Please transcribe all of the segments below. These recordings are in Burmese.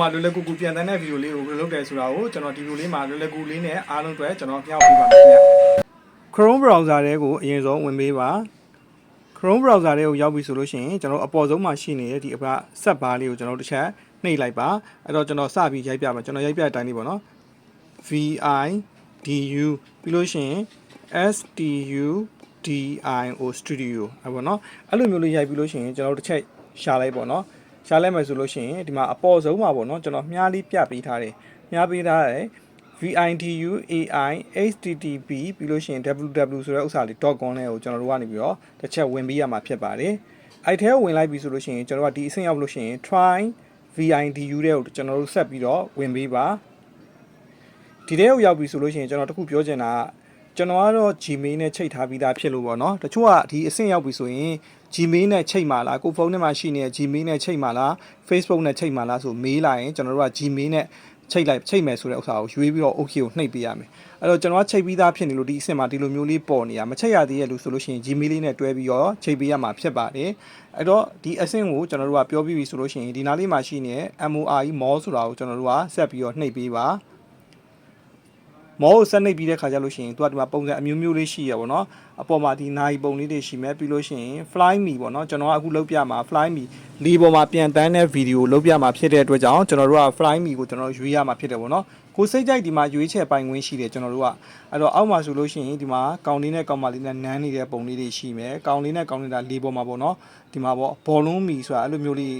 ပေါ်မှာလွယ်လွယ်ကူကူပြန်တန်းတဲ့ဗီဒီယိုလေးကိုဘယ်လိုလုပ်တယ်ဆိုတာကိုကျွန်တော်ဒီဗီဒီယိုလေးမှာလွယ်လွယ်ကူလေးနဲ့အားလုံးအတွက်ကျွန်တော်မျှဝေပေးပါမယ်ခင်ဗျ Chrome browser ထဲကိုအရင်ဆုံးဝင်ပေးပါ Chrome browser ထဲကိုရောက်ပြီဆိုလို့ရှိရင်ကျွန်တော်အပေါ်ဆုံးမှာရှိနေတဲ့ဒီအပဆက်ဘားလေးကိုကျွန်တော်တစ်ချက်နှိပ်လိုက်ပါအဲ့တော့ကျွန်တော်စပြီးရိုက်ပြပါကျွန်တော်ရိုက်ပြတဲ့အတိုင်းလေးပေါ့နော် VI DU ပြီးလို့ရှိရင် STU DIO Studio အဲ့ပေါ့နော်အဲ့လိုမျိုးလေးရိုက်ပြီးလို့ရှိရင်ကျွန်တော်တို့တစ်ချက်ရှာလိုက်ပေါ့နော် ရှာလိုက်မယ်ဆိုလို့ရှိရင်ဒီမှာအပေါ်ဆုံးမှာပေါ့နော်ကျွန်တော်မြားလေးပြပေးထားတယ်မြားပေးထားတယ် VIDU AI HTTP ပြီးလို့ရှိရင် www ဆိုတဲ့ဥစ္စာလေး .com လေးကိုကျွန်တော်တို့ကနေပြီးတော့တစ်ချက်ဝင်ပေးရမှာဖြစ်ပါတယ်အဲ့ထဲဝင်လိုက်ပြီဆိုလို့ရှိရင်ကျွန်တော်တို့ကဒီအဆင့်ရောက်လို့ရှိရင် try VIDU တဲ့ကိုကျွန်တော်တို့ဆက်ပြီးတော့ဝင်ပေးပါဒီထဲကိုရောက်ပြီဆိုလို့ရှိရင်ကျွန်တော်တခုပြောချင်တာက ကျွန်တော်ကတော့ Gmail နဲ့ချိန်ထားပြီးသားဖြစ်လို့ပေါ့နော်တချို့ကဒီအဆင့်ရောက်ပြီဆိုရင် Gmail နဲ့ချိန်မှာလားကိုဖုန်းထဲမှာရှိနေတဲ့ Gmail နဲ့ချိန်မှာလား Facebook နဲ့ချိန်မှာလားဆိုမေးလာရင်ကျွန်တော်တို့က Gmail နဲ့ချိန်လိုက်ချိန်မယ်ဆိုတဲ့ဥစ္စာကိုရွေးပြီးတော့ OK ကိုနှိပ်ပေးရမယ်အဲ့တော့ကျွန်တော်ကချိန်ပြီးသားဖြစ်နေလို့ဒီအဆင့်မှာဒီလိုမျိုးလေးပေါ်နေတာမချိန်ရသေးရဲ့လို့ဆိုလို့ရှိရင် Gmail လေးနဲ့တွဲပြီးတော့ချိန်ပေးရမှာဖြစ်ပါတယ်အဲ့တော့ဒီအဆင့်ကိုကျွန်တော်တို့ကပြောပြီးပြီဆိုလို့ရှိရင်ဒီနားလေးမှာရှိနေတဲ့ MORE mall ဆိုတာကိုကျွန်တော်တို့ကဆက်ပြီးတော့နှိပ်ပေးပါ မောကိုဆက်နှိပ်ပြီးတဲ့ခါကျလို့ရှိရင်သူကဒီမှာပုံစံအမျိုးမျိုးလေးရှိရပါတော့အပေါ်မှာဒီနိုင်ပုံလေးတွေရှိမယ်ပြီးလို့ရှိရင် fly me ပေါ့နော်ကျွန်တော်ကအခုလုပ်ပြမှာ fly me လေပေါ်မှာပြန်တန်းတဲ့ဗီဒီယိုလုပ်ပြမှာဖြစ်တဲ့အတွက်ကြောင့်ကျွန်တော်တို့က fly me ကိုကျွန်တော်ရွေးရမှာဖြစ်တယ်ပေါ့နော်ကိုစိတ်ကြိုက်ဒီမှာရွေးချယ်ပိုင်ခွင့်ရှိတယ်ကျွန်တော်တို့ကအဲ့တော့အောက်မှာဆိုလို့ရှိရင်ဒီမှာကောင်လေးနဲ့ကောင်မလေးနဲ့နန်းနေတဲ့ပုံလေးတွေရှိမယ်ကောင်လေးနဲ့ကောင်လေးကလေပေါ်မှာပေါ့နော်ဒီမှာပေါ့ဘောလုံးမီဆိုတာအဲ့လိုမျိုးလေး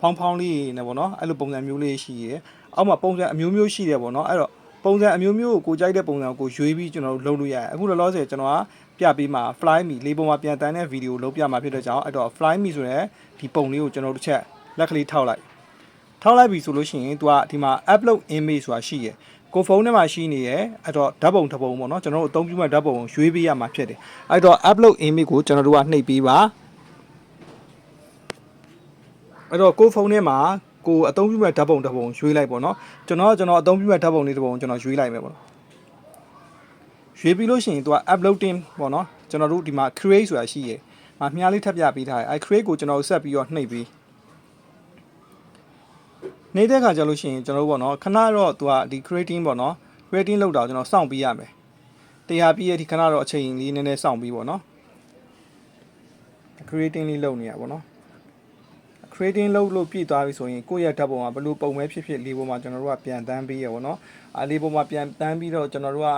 ဖောင်းဖောင်းလေးနဲ့ပေါ့နော်အဲ့လိုပုံစံမျိုးလေးရှိရယ်အောက်မှာပုံစံအမျိုးမျိုးရှိတယ်ပေါ့နော်အဲ့တော့ ပုံစံအမျိုးမျိုးကိုကိုကြိုက်တဲ့ပုံစံကိုရွေးပြီးကျွန်တော်တို့လုပ်လို့ရတယ်အခုလောလောဆယ်ကျွန်တော်ကပြပေးမှာ fly me လေးပုံမှာပြန်တန်းတဲ့ဗီဒီယိုလုပ်ပြမှာဖြစ်တဲ့ကြောင့်အဲ့တော့ fly me ဆိုတဲ့ဒီပုံလေးကိုကျွန်တော်တို့တစ်ချက်လက်ကလေးထောက်လိုက်ထောက်လိုက်ပြီဆိုလို့ရှိရင် तू ကဒီမှာ upload image ဆိုတာရှိရယ်ကိုဖုန်းထဲမှာရှိနေရယ်အဲ့တော့ဓာတ်ပုံတစ်ပုံပေါ့နော်ကျွန်တော်တို့အသုံးပြုမဲ့ဓာတ်ပုံကိုရွေးပေးရမှာဖြစ်တယ်အဲ့တော့ upload image ကိုကျွန်တော်တို့ကနှိပ်ပေးပါအဲ့တော့ကိုဖုန်းထဲမှာ ကိုအသုံးပြုမဲ့ဓာတ်ပုံတစ်ပုံရွေးလိုက်ပေါ့နော်ကျွန်တော်ကကျွန်တော်အသုံးပြုမဲ့ဓာတ်ပုံလေးတစ်ပုံကျွန်တော်ရွေးလိုက်မယ်ပေါ့နော်ရွေးပြီးလို့ရှိရင်သူက uploading ပေါ့နော်ကျွန်တော်တို့ဒီမှာ create ဆိုတာရှိရယ်။အာမြားလေးထပ်ပြပေးထားတယ်။အဲ create ကိုကျွန်တော်ဆက်ပြီးတော့နှိပ်ပြီးနေတဲ့ခါကျလို့ရှိရင်ကျွန်တော်တို့ပေါ့နော်ခဏတော့သူကဒီ creating ပေါ့နော် creating လောက်တာကျွန်တော်စောင့်ပေးရမယ်။တရားပြီးရဲ့ဒီခဏတော့အချိန်လေးနည်းနည်းစောင့်ပြီးပေါ့နော်။ creating လေးလုပ်နေရပါပေါ့နော်။ creating လုပ်လို့ပြည့်သွားပြီဆိုရင်ကိုယ့်ရဲ့ဓာတ်ပုံကဘလို့ပုံပဲဖြစ်ဖြစ်လေးပုံမှာကျွန်တော်တို့ကပြန်တန်းပေးရပါတော့။အဲလေးပုံမှာပြန်တန်းပြီးတော့ကျွန်တော်တို့က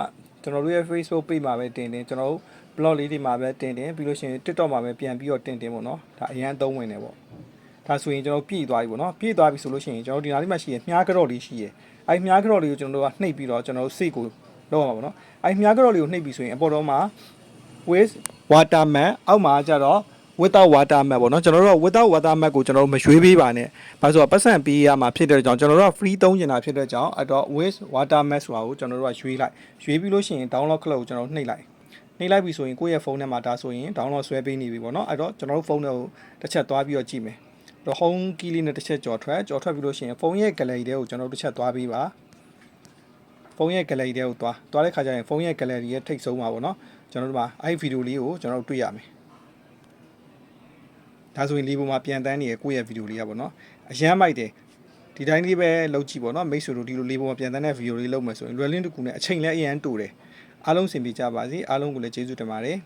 ကျွန်တော်တို့ရဲ့ Facebook page မှာပဲတင်တင်ကျွန်တော်တို့ blog လေးတွေမှာပဲတင်တင်ပြီးလို့ရှိရင် TikTok မှာပဲပြန်ပြီးတော့တင်တင်ပေါ့နော်။ဒါအရန်အသုံးဝင်တယ်ပေါ့။ဒါဆိုရင်ကျွန်တော်ပြည့်သွားပြီပေါ့နော်။ပြည့်သွားပြီဆိုလို့ရှိရင်ကျွန်တော်ဒီနားလေးမှာရှိရမြားကြော့လေးရှိရ။အဲမြားကြော့လေးကိုကျွန်တော်တို့ကနှိပ်ပြီးတော့ကျွန်တော်တို့စိတ်ကိုလောက်ရမှာပေါ့နော်။အဲမြားကြော့လေးကိုနှိပ်ပြီးဆိုရင်အပေါ်တော့မှာ with waterman အောက်မှာကျတော့ without water map ပေါ့နော်ကျွန်တော်တို့က without water map ကိုကျွန်တော်တို့မရွေးပေးပါနဲ့။ဘာလို့ဆိုတော့ပတ်စံပေးရမှာဖြစ်တဲ့ကြောင့်ကျွန်တော်တို့က free သုံးနေတာဖြစ်တဲ့ကြောင့်အဲ့တော့ with water map ဆိုတာကိုကျွန်တော်တို့ကရွေးလိုက်။ရွေးပြီးလို့ရှိရင် download ကလပ်ကိုကျွန်တော်နှိပ်လိုက်။နှိပ်လိုက်ပြီဆိုရင်ကိုယ့်ရဲ့ဖုန်းထဲမှာဒါဆိုရင် download ဆွဲပေးနေပြီပေါ့နော်။အဲ့တော့ကျွန်တော်တို့ဖုန်းထဲကိုတစ်ချက်သွားပြီးတော့ကြည့်မယ်။တော့ home key လေးနဲ့တစ်ချက်ကြော်ထွက်ကြော်ထွက်ပြီးလို့ရှိရင်ဖုန်းရဲ့ gallery ထဲကိုကျွန်တော်တို့တစ်ချက်သွားပေးပါ။ဖုန်းရဲ့ gallery ထဲကိုသွားသွားတဲ့ခါကျရင်ဖုန်းရဲ့ gallery ရဲ့ထိတ်ဆုံးပါပေါ့နော်ကျွန်တော်တို့မှာအဲ့ဒီဗီဒီယိုလေးကိုကျွန်တော်တို့တွေ့ရမယ် ဒါဆိုရင်လေးပုံမှာပြန်တန်းနေရကိုယ့်ရဲ့ဗီဒီယိုလေးကပေါ့နော်အရန်မိုက်တယ်ဒီတိုင်းလေးပဲလုပ်ကြည့်ပေါ့နော်မိတ်ဆွေတို့ဒီလိုလေးပုံမှာပြန်တန်းတဲ့ဗီဒီယိုလေးလုပ်မယ်ဆိုရင် Rallyn တကူနဲ့အချိန်လည်းအရန်တူတယ်အားလုံးစင်ပြကြပါစေအားလုံးကိုလည်းကျေးဇူးတင်ပါတယ်